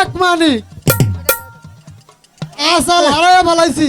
এক মানিক। আসল হারায় ফেলাইছি।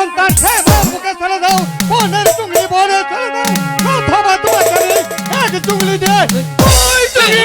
সন্তান আমার বুকে ছেড়ে দাও বনের চুংলি বনে চলে দাও অথবা তোমাকে আমি এক চুংলি দিয়ে ওই চুংলি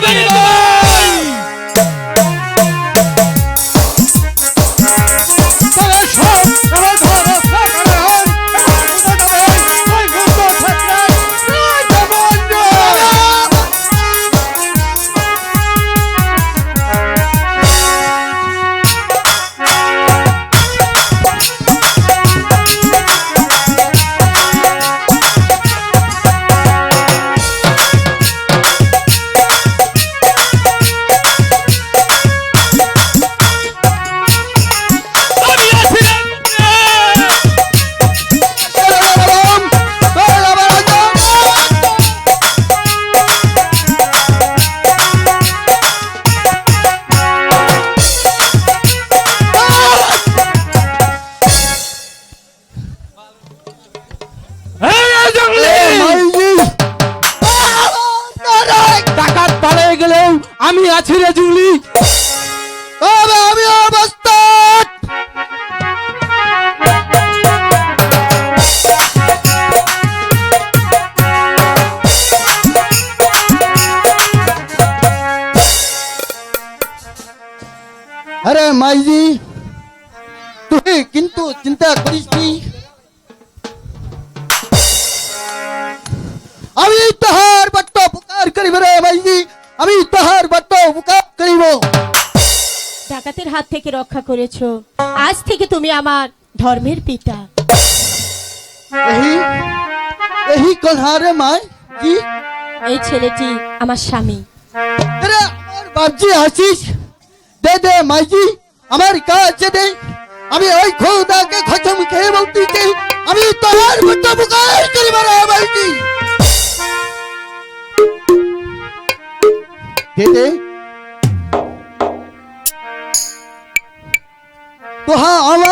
আমি আছি রে জুলি। আমি আরে মাইজি রক্ষা করেছ। আজ থেকে তুমি আমার ধর্মের পিতা। এই কথা রে কি? এই ছেলেটি আমার স্বামী। বাপজি আসিস। দে দে মাইজি আমার কাছে দে। আমি ওই খোদাকে খচম খেয়ে বলতেছি আমি তোমার মতো বুকার মাইজি। দে দে। তোহা আমার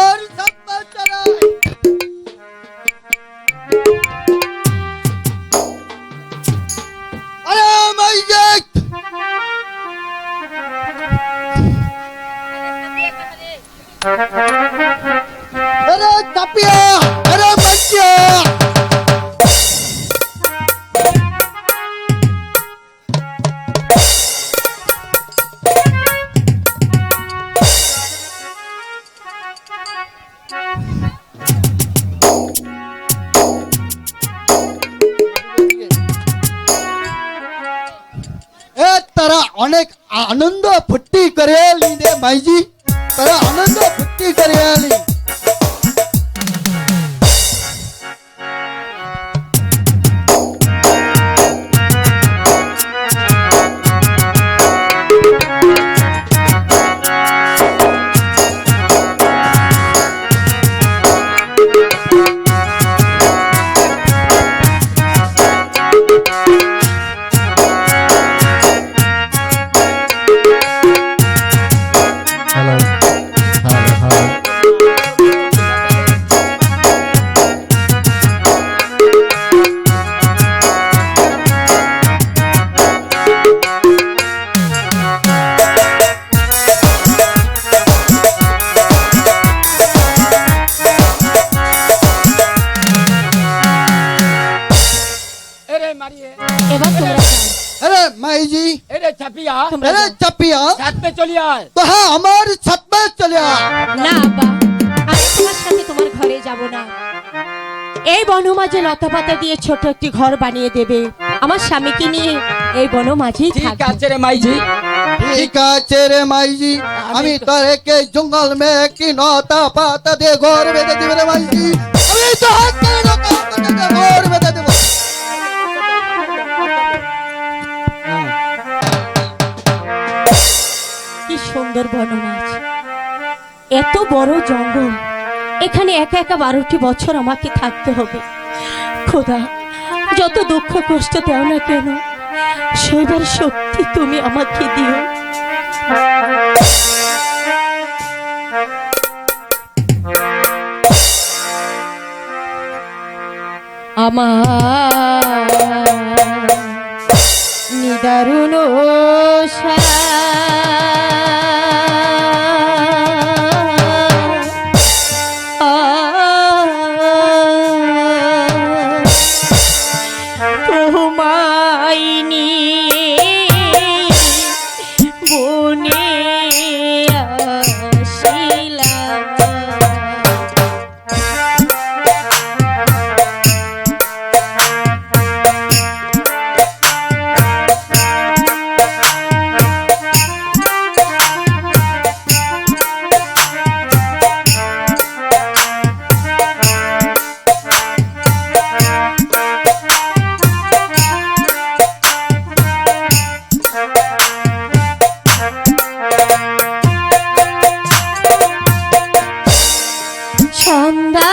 যাও। চাপিয়া ছাতপে চলি আয় তো হ্যাঁ আমার ছাপে চলে আয়। না আব্বা আমি তোমার সাথে তোমার ঘরে যাব না এই বনমাঝে লতা পাতা দিয়ে ছোট একটি ঘর বানিয়ে দেবে। আমার স্বামীকে নিয়ে এই বনমাঝেই ঠিক আছে রে মাইজি। ঠিক আছে রে মাইজি। আমি তোর কে জঙ্গল মে কি পাতা দিয়ে ঘর বেঁধে দিবে রে মাইজি। আমি তো হাত করে নতা পাতা দিয়ে ঘর এত বড় জঙ্গল। এখানে একা একা বারোটি বছর আমাকে থাকতে হবে। খোদা, যত দুঃখ কষ্ট দেও না কেন সইবার শক্তি তুমি আমাকে দিও। আমার নিদারুণ তোমায় সন্ধ্যা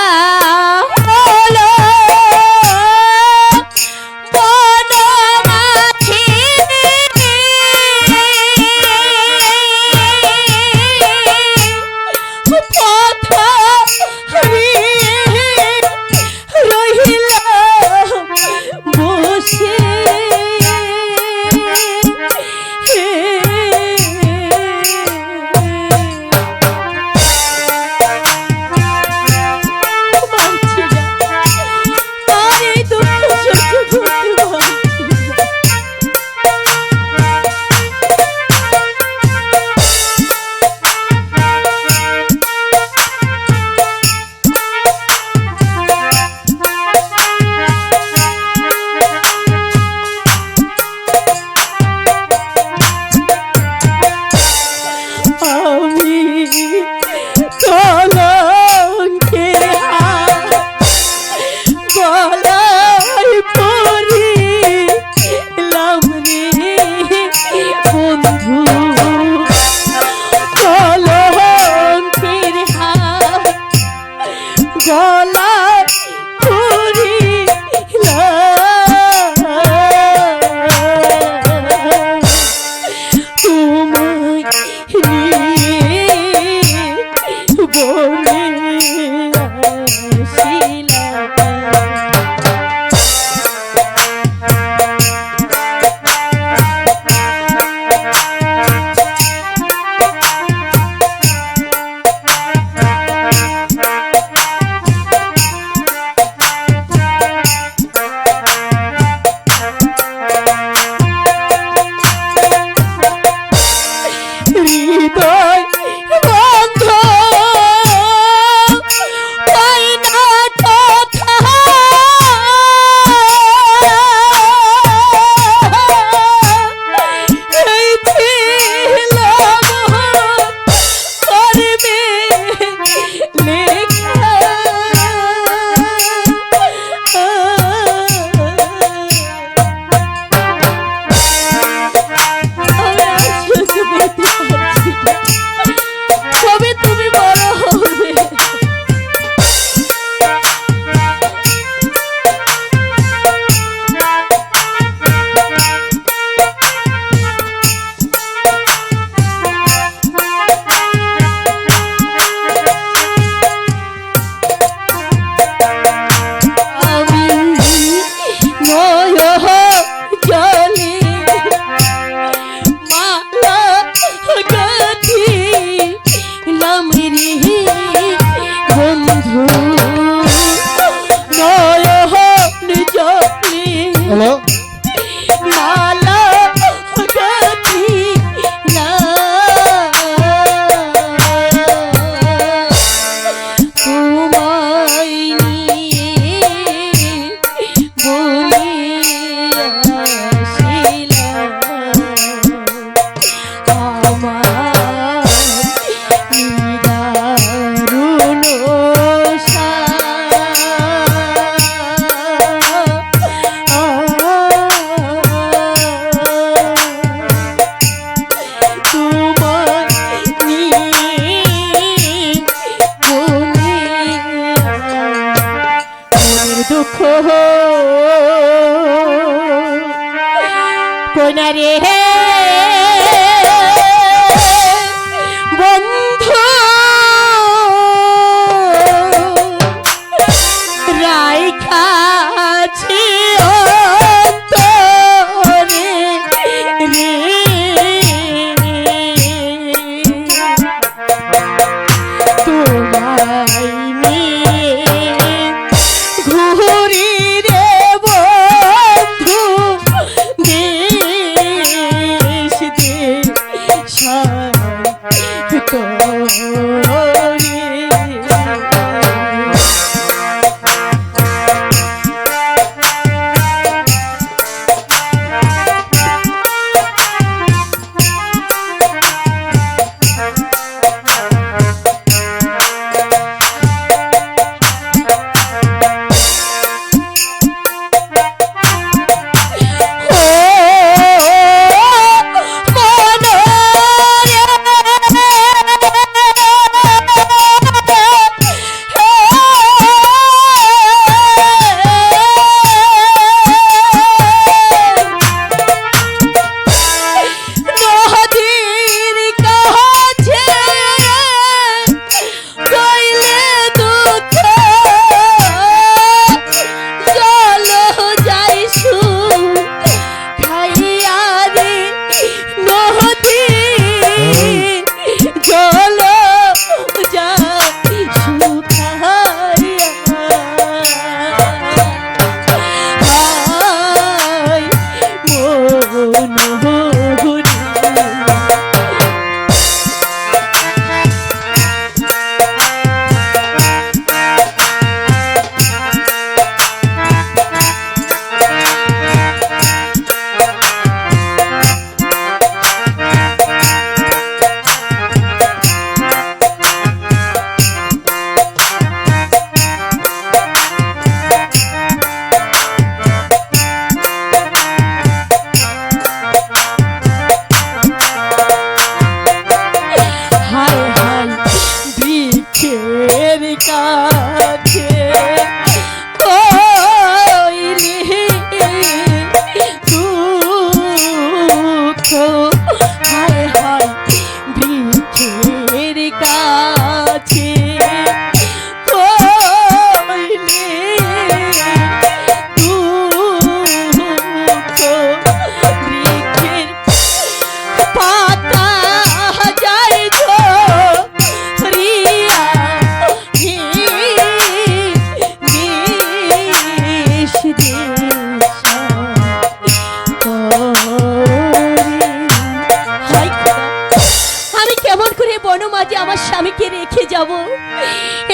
কেন মা আমার স্বামীকে রেখে যাব?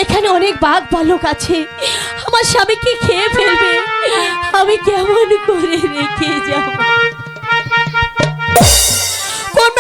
এখানে অনেক বাঘ বালক আছে। আমার স্বামীকে খেয়ে ফেলবে। আমি কেমন করে রেখে যাব? কোন